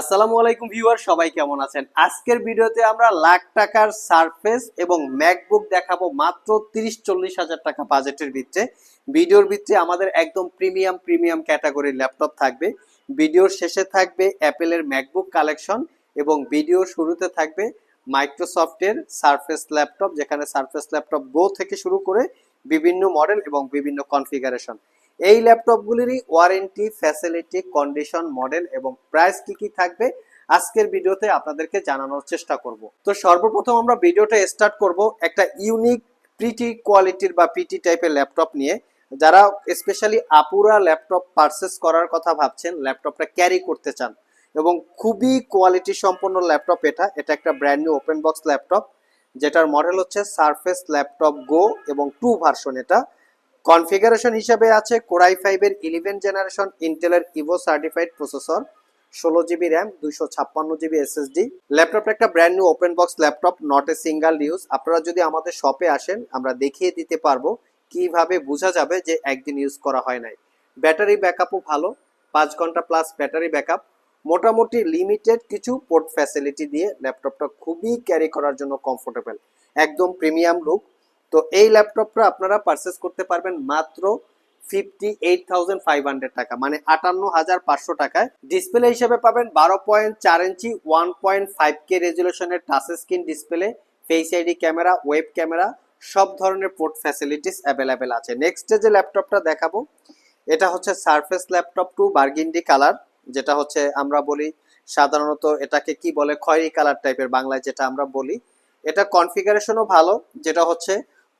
আসসালামু আলাইকুম ভিউয়ার, সবাই কেমন আছেন? আজকের ভিডিওতে আমরা লাখ টাকার সারফেস এবং ম্যাকবুক দেখাবো মাত্র তিরিশ চল্লিশ হাজার টাকা বাজেটের ভিত্তে ভিডিওর ভিত্তে আমাদের একদম প্রিমিয়াম প্রিমিয়াম ক্যাটাগরির ল্যাপটপ থাকবে। ভিডিওর শেষে থাকবে অ্যাপেলের ম্যাকবুক কালেকশন এবং ভিডিওর শুরুতে থাকবে মাইক্রোসফটের সারফেস ল্যাপটপ, যেখানে সারফেস ল্যাপটপ গো থেকে শুরু করে বিভিন্ন মডেল এবং বিভিন্ন কনফিগারেশন। এই ল্যাপটপগুলিরই ওয়ারেন্টি, ফ্যাসিলিটি, কন্ডিশন, মডেল এবং প্রাইস কি কি থাকবে আজকের ভিডিওতে আপনাদেরকে জানানোর চেষ্টা করব। তো সর্বপ্রথম আমরা ভিডিওটা স্টার্ট করব একটা ইউনিক প্রিটি কোয়ালিটির বা পিটি টাইপের ল্যাপটপ নিয়ে। যারা স্পেশালি আপুরা ল্যাপটপ পারচেস করার কথা ভাবছেন, ল্যাপটপটা ক্যারি করতে চান এবং খুবই কোয়ালিটি সম্পন্ন ল্যাপটপ এটা এটা একটা brand new open box laptop, যেটার মডেল হচ্ছে সারফেস ল্যাপটপ গো এবং টু ভার্সন এটা। কনফিগারেশন হিসাবে আছে কোরাই ফাইভের ইলেভেন জেনারেশন ইন্টেলের ইভো সার্টিফাইড প্রসেসর ষোলো জিবি র্যাম দুইশো ছাপ্পান্ন জিবি এসএসডি ল্যাপটপটা একটা brand new open box laptop not a single use আপনারা যদি আমাদের শপে আসেন, আমরা দেখিয়ে দিতে পারব কীভাবে বোঝা যাবে যে একদিন ইউজ করা হয় নাই। ব্যাটারি ব্যাকআপও ভালো, পাঁচ ঘণ্টা প্লাস ব্যাটারি ব্যাকআপ মোটামুটি লিমিটেড কিছু পোর্ট ফ্যাসিলিটি দিয়ে ল্যাপটপটা খুবই ক্যারি করার জন্য কমফোর্টেবল একদম প্রিমিয়াম লুক তো এই ল্যাপটপটা আপনারা পারচেস করতে পারবেন মাত্র fifty eight thousand five hundred টাকা মানে আটান্ন হাজার পাঁচশো টাকায়। ডিসপ্লে হিসেবে পাবেন বারো পয়েন্ট চার inch one point five K রেজুলেশনের touch screen display face ID camera web camera সব ধরনের পোর্ট ফ্যাসিলিটিস অ্যাভেলেবেল আছে। নেক্সট যে ল্যাপটপটা দেখাবো, এটা হচ্ছে surface laptop two burgundy colour যেটা হচ্ছে আমরা বলি সাধারণত এটাকে কি বলে, খয়েরি কালার টাইপের বাংলায় যেটা আমরা বলি। এটা কনফিগারেশনও ভালো, যেটা হচ্ছে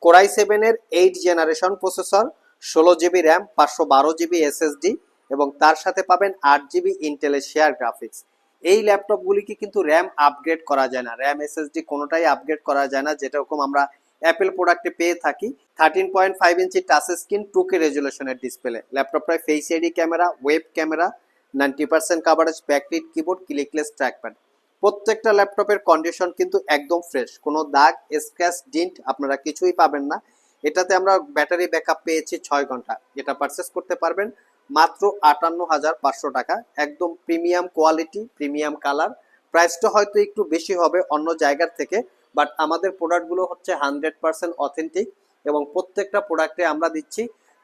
কোরাই সেভেনের এইট জেনারেশন প্রসেসর, ষোলো জিবি র্যাম, পাঁচশো বারো জিবি এসএসডি এবং তার সাথে পাবেন আট জিবি ইন্টেলের শেয়ার গ্রাফিক্স এই ল্যাপটপগুলিকে কিন্তু র্যাম আপগ্রেড করা যায় না। র্যাম এসএসডি কোনোটাই আপগ্রেড করা যায় না যেরকম আমরা অ্যাপেল প্রোডাক্টে পেয়ে থাকি। Thirteen point five inch touch screen two K রেজুলেশনের display ল্যাপটপটায় face ID camera web camera ninety percent coverage backlit keyboard clickless trackpad প্রত্যেকটা ল্যাপটপের কন্ডিশন কিন্তু একদম ফ্রেশ কোনো দাগ স্ক্র্যাচ ডিন্ট আপনারা কিছুই পাবেন না। এটাতে আমরা ব্যাটারি ব্যাকআপ পেয়েছি ছয় ঘণ্টা। এটা পারচেস করতে পারবেন মাত্র আটান্ন হাজার পাঁচশো টাকা। একদম প্রিমিয়াম কোয়ালিটি প্রিমিয়াম কালার প্রাইসটা হয়তো একটু বেশি হবে অন্য জায়গার থেকে বাট আমাদের প্রোডাক্টগুলো হচ্ছে হান্ড্রেড পার্সেন্ট অথেন্টিক এবং প্রত্যেকটা প্রোডাক্টে আমরা দিচ্ছি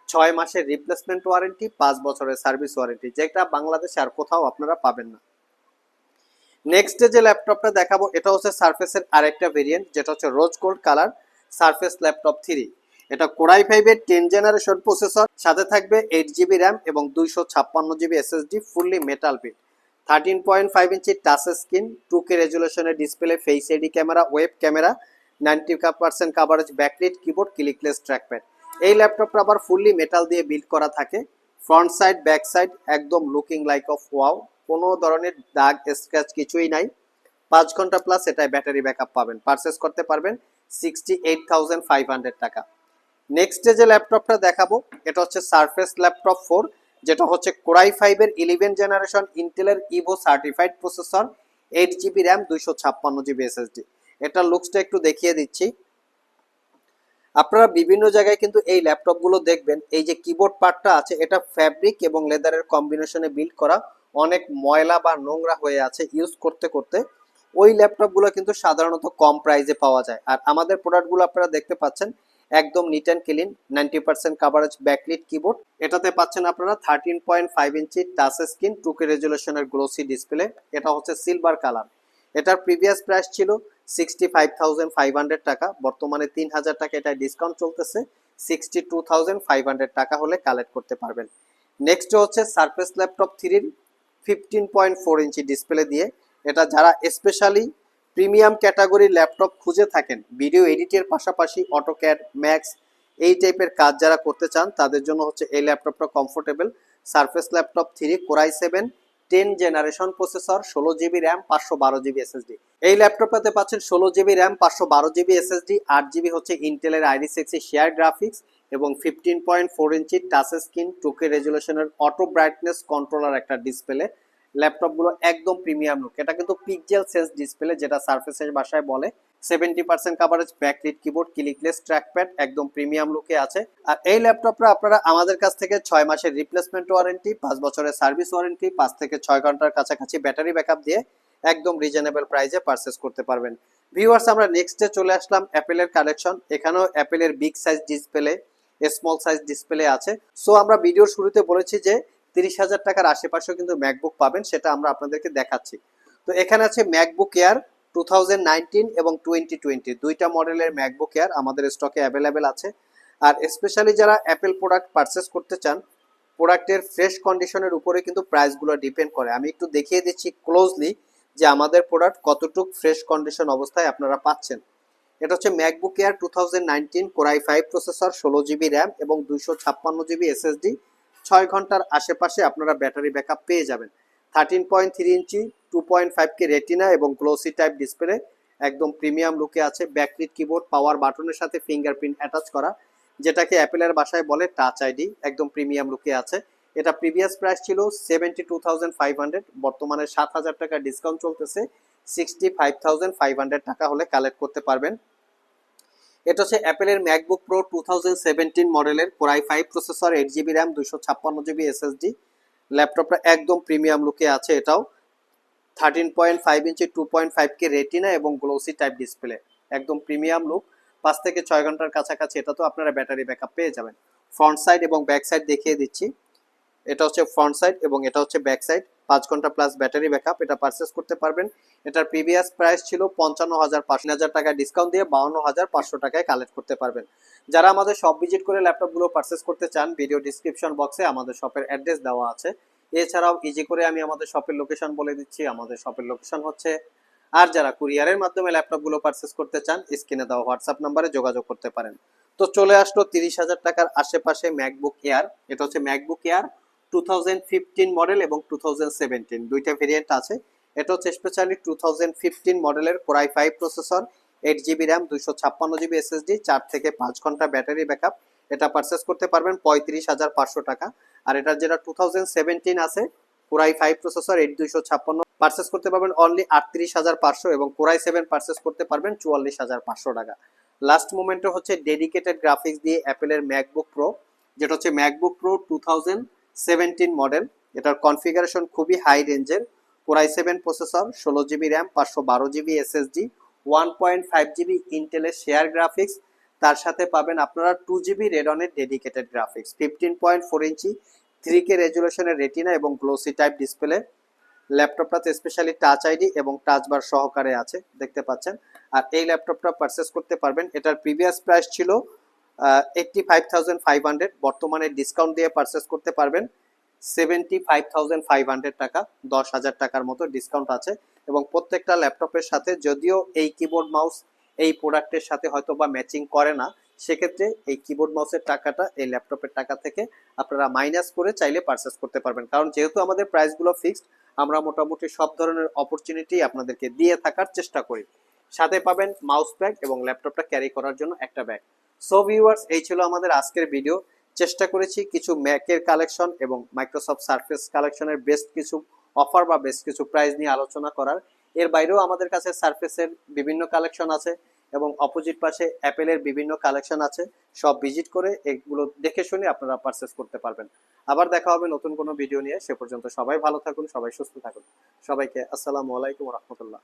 ছয় মাসের রিপ্লেসমেন্ট ওয়ারেন্টি পাঁচ বছরের সার্ভিস ওয়ারেন্টি যেটা বাংলাদেশে আর কোথাও আপনারা পাবেন না। নেক্সট যে ল্যাপটপটা দেখাবো, এটা হচ্ছে সারফেসের আরেকটা ভেরিয়েন্ট যেটা হচ্ছে rose gold colour surface laptop three এটা কোরাই ফাইভের টেন জেনারেশন প্রসেসর সাথে থাকবে এইট জিবি র্যাম এবং দুইশো ছাপ্পান্ন GB SSD fully metal bit thirteen point five inch touch screen two K রেজুলেশনের display face ID camera web camera ninety percent coverage backlit keyboard clickless trackpad এই ল্যাপটপটা আবার fully metal দিয়ে build করা থাকে front side back side একদম looking like of wow কোনো ধরনের দাগ স্ক্র্যাচ কিছুই নাই। পাঁচ ঘণ্টা প্লাস এটায় ব্যাটারি ব্যাকআপ পাবেন। পারচেস করতে পারবেন সিক্সটি এইট থাউজেন্ড ফাইভ টাকা। নেক্সট যে ল্যাপটপটা দেখাবো, এটা হচ্ছে সারফেস ল্যাপটপ ফোর যেটা হচ্ছে কোরাই ফাইভের ইলেভেন জেনারেশন ইন্টেলের Evo certified processor eight GB RAM দুইশো ছাপ্পান্ন জিবি এসএসডি এটার লুকসটা একটু দেখিয়ে দিচ্ছি। আপনারা বিভিন্ন জায়গায় কিন্তু এই ল্যাপটপগুলো দেখবেন। এই যে কিবোর্ড পার্টটা আছে, এটা ফ্যাব্রিক এবং লেদারের কম্বিনেশনে বিল্ড করা। অনেক ময়লা বা নোংরা হয়ে আছে ইউজ করতে করতে, ওই ল্যাপটপগুলো কিন্তু সাধারণত কম প্রাইসে পাওয়া যায়। আর আমাদের প্রোডাক্টগুলো আপনারা দেখতে পাচ্ছেন, একদম neat and clean ninety percent coverage backlit keyboard এটাতে পাচ্ছেন আপনারা thirteen point five inch touch screen two K রেজুলেশনের glossy display এটা হচ্ছে সিলভার কালার এটার প্রিভিয়াস প্রাইস ছিল sixty five thousand five hundred টাকা। বর্তমানে তিন হাজার টাকা এটা ডিসকাউন্ট চলতেছে। Sixty two thousand five hundred টাকা হলে কালেক্ট করতে পারবেন। নেক্সট হচ্ছে সারফেস ল্যাপটপ থ্রির fifteen point four inch display দিয়ে। এটা যারা স্পেশালি প্রিমিয়াম ক্যাটাগরির ল্যাপটপ খুঁজে থাকেন ভিডিও এডিটের পাশাপাশি অটোক্যাড ম্যাক্স এই টাইপের কাজ যারা করতে চান, তাদের জন্য হচ্ছে এই ল্যাপটপটা comfortable surface laptop three core i seven ten generation processor ষোলো জিবি র্যাম পাঁচশো বারো জিবি এসএসডি এই ল্যাপটপটাতে পাচ্ছেন ষোলো জিবি র্যাম পাঁচশো বারো জিবি এসএসডি আট জিবি হচ্ছে ইন্টেলের আইডি সিক্সি শেয়ার গ্রাফিক্স এবং fifteen point four inch touch screen two K রেজুলেশনের auto brightness controller একটা ডিসপ্লে ল্যাপটপগুলো একদম প্রিমিয়াম লুক এটা কিন্তু পিকজেল সেন্স ডিসপ্লে যেটা সার্ফেসের বাসায় বলে। Seventy percent coverage backlit keyboard clickless trackpad একদম প্রিমিয়াম লুকে আছে। আর এই ল্যাপটপটা আপনারা আমাদের কাছ থেকে ছয় মাসের রিপ্লেসমেন্ট ওয়ারেন্টি পাঁচ বছরের সার্ভিস ওয়ারেন্টি পাঁচ থেকে ছয় ঘণ্টার কাছাকাছি ব্যাটারি ব্যাকআপ দিয়ে একদম রিজনেবল প্রাইসে পারচেস করতে পারবেন। ভিউয়ার্স আমরা নেক্সটে চলে আসলাম অ্যাপেলের কালেকশন এখানেও অ্যাপেলের big size display small size display আছে। সো আমরা ভিডিওর শুরুতে বলেছি যে, তিরিশ হাজার টাকার আশেপাশেও কিন্তু ম্যাকবুক পাবেন, সেটা আমরা আপনাদেরকে দেখাচ্ছি। তো, এখানে আছে ম্যাকবুক এয়ার টু এবং টোয়েন্টি টোয়েন্টি দুইটা মডেলের ম্যাকবুক এয়ার আমাদের স্টকে অ্যাভেলেবেল আছে। আর স্পেশালি যারা অ্যাপেল প্রোডাক্ট পারচেস করতে চান প্রোডাক্টের ফ্রেশ কন্ডিশনের উপরে কিন্তু প্রাইসগুলো ডিপেন্ড করে। আমি একটু দেখিয়ে দিচ্ছি ক্লোজলি যে আমাদের প্রোডাক্ট কতটুক ফ্রেশ কন্ডিশন অবস্থায় আপনারা পাচ্ছেন। এটা হচ্ছে MacBook Air two thousand nineteen core i five processor ষোলো জিবি র্যাম এবং দুইশো ছাপ্পান্ন জিবি এসএসডি ছয় ঘণ্টার আশেপাশে আপনারা ব্যাটারি ব্যাকআপ পেয়ে যাবেন। Thirteen point three inch two point five K retina এবং গ্লোসি টাইপ ডিসপ্লে একদম প্রিমিয়াম লুকে আছে। ব্যাকলিট কিবোর্ড পাওয়ার বাটনের সাথে ফিঙ্গারপ্রিন্ট অ্যাটাচ করা, যেটাকে অ্যাপেলের বাসায় বলে টাচ আইডি একদম প্রিমিয়াম লুকে আছে। এটা প্রিভিয়াস প্রাইস ছিল seventy two thousand five hundred বর্তমানে সাত হাজার টাকা ডিসকাউন্ট চলতেছে। Sixty five thousand five hundred টাকা হলে কালেক্ট করতে পারবেন। এটা হচ্ছে অ্যাপেলের MacBook Pro two thousand seventeen মডেলের core i five processor eight GB RAM দুশো ছাপ্পান্ন জিবি এসএসডি ল্যাপটপটা একদম প্রিমিয়াম লুকে আছে এটাও। Thirteen point five inch two point five K retina এবং গ্লোসি টাইপ ডিসপ্লে একদম প্রিমিয়াম লুক পাঁচ থেকে ছয় ঘণ্টার কাছাকাছি এটা তো আপনারা ব্যাটারি ব্যাকআপ পেয়ে যাবেন। ফ্রন্ট সাইড এবং ব্যাক সাইড দেখিয়ে দিচ্ছি। এটা হচ্ছে ফ্রন্ট সাইড এবং এটা হচ্ছে ব্যাক সাইড পাঁচ ঘণ্টা প্লাস ব্যাটারি ব্যাকআপ এটা পারচেস করতে পারবেন। এটার প্রিভিয়াস প্রাইস ছিল পঞ্চান্ন হাজার পাঁচ হাজার টাকা ডিসকাউন্ট দিয়ে বাউন্ন হাজার পাঁচশো টাকায় কালেক্ট করতে পারবেন। যারা আমাদের শপ ভিজিট করে ল্যাপটপগুলো পারচেস করতে চান ভিডিও ডিসক্রিপশন বক্সে আমাদের শপের অ্যাড্রেস দেওয়া আছে। এছাড়াও ইজি করে আমি আমাদের শপের লোকেশন বলে দিচ্ছি। আমাদের শপের লোকেশন হচ্ছে আর যারা কুরিয়ারের মাধ্যমে ল্যাপটপগুলো পারচেস করতে চান স্ক্রিনে দেওয়া হোয়াটসঅ্যাপ নাম্বারে যোগাযোগ করতে পারেন। তো চলে আসলো তিরিশ হাজার টাকার আশেপাশে ম্যাকবুক এয়ার এটা হচ্ছে ম্যাকবুক এয়ার টু মডেল এবং টু দুইটা ভেরিয়েন্ট আছে। এটা হচ্ছে স্পেশালি টু থাউজেন্ড ফিফটিন মডেলের core i five processor eight GB RAM দুইশো ছাপ্পান্ন জিবি এসএসডি চার থেকে পাঁচ ঘণ্টা ব্যাটারি ব্যাকআপ এটা পারচেস করতে পারবেন পঁয়ত্রিশ হাজার পাঁচশো টাকা। আর এটার যেটা টু আছে কোরাই ফাইভ প্রসেসর এইট দুইশো ছাপ্পান্ন। পারচেস করতে পারবেন অনলি আটত্রিশ হাজার পাঁচশো এবং কোরাই সেভেন পারচেস করতে পারবেন চুয়াল্লিশ হাজার পাঁচশো টাকা। লাস্ট মোমেন্টে হচ্ছে ডেডিকেটেড গ্রাফিক্স দিয়ে অ্যাপেলের ম্যাকবুক প্রো যেটা হচ্ছে MacBook Pro two thousand seventeen model এটার কনফিগারেশন খুবই হাই রেঞ্জের কোরাই সেভেন প্রসেসর ষোলো জিবি র্যাম পাঁচশো বারো GB SSD one point five GB ইন্টেলের শেয়ার গ্রাফিক্স তার সাথে পাবেন আপনারা two GB রেডনের dedicated graphics fifteen point four inch three K রেজুলেশনের retina এবং গ্লোসি টাইপ ডিসপ্লে ল্যাপটপটাতে স্পেশালি টাচ আইডি এবং টাচ বার সহকারে আছে, দেখতে পাচ্ছেন। আর এই ল্যাপটপটা পারচেস করতে পারবেন, এটার প্রিভিয়াস প্রাইস ছিল eighty five thousand five hundred বর্তমানে ডিসকাউন্ট দিয়ে পারচেস করতে পারবেন। Seventy five thousand five hundred টাকা, দশ হাজার টাকার মতো ডিসকাউন্ট আছে। এবং প্রত্যেকটা ল্যাপটপের সাথে যদিও এই কিবোর্ড মাউস এই প্রোডাক্টের সাথে হয়তো বা ম্যাচিং করে না, সেক্ষেত্রে এই কিবোর্ড মাউসের টাকাটা এই ল্যাপটপের টাকা থেকে আপনারা মাইনাস করে চাইলে পারচেস করতে পারবেন। কারণ যেহেতু আমাদের প্রাইসগুলো ফিক্সড আমরা মোটামুটি সব ধরনের অপরচুনিটি আপনাদেরকে দিয়ে থাকার চেষ্টা করি। সাথে পাবেন মাউস ব্যাগ এবং ল্যাপটপটা ক্যারি করার জন্য একটা ব্যাগ সো ভিউয়ার্স এই ছিল আমাদের আজকের ভিডিও চেষ্টা করেছি কিছু ম্যাকের কালেকশন এবং মাইক্রোসফট সার্ফেস কালেকশনের বেস্ট কিছু অফার বা বেস্ট কিছু প্রাইস নিয়ে আলোচনা করার। এর বাইরেও আমাদের কাছে সার্ফেসের বিভিন্ন কালেকশন আছে এবং অপোজিট পাশে অ্যাপেলের বিভিন্ন কালেকশন আছে। সব ভিজিট করে এগুলো দেখে শুনে আপনারা পারচেস করতে পারবেন। আবার দেখা হবে নতুন কোনো ভিডিও নিয়ে। সে পর্যন্ত সবাই ভালো থাকুন, সবাই সুস্থ থাকুন। সবাইকে আসসালামু আলাইকুম রহমতুল্লাহ।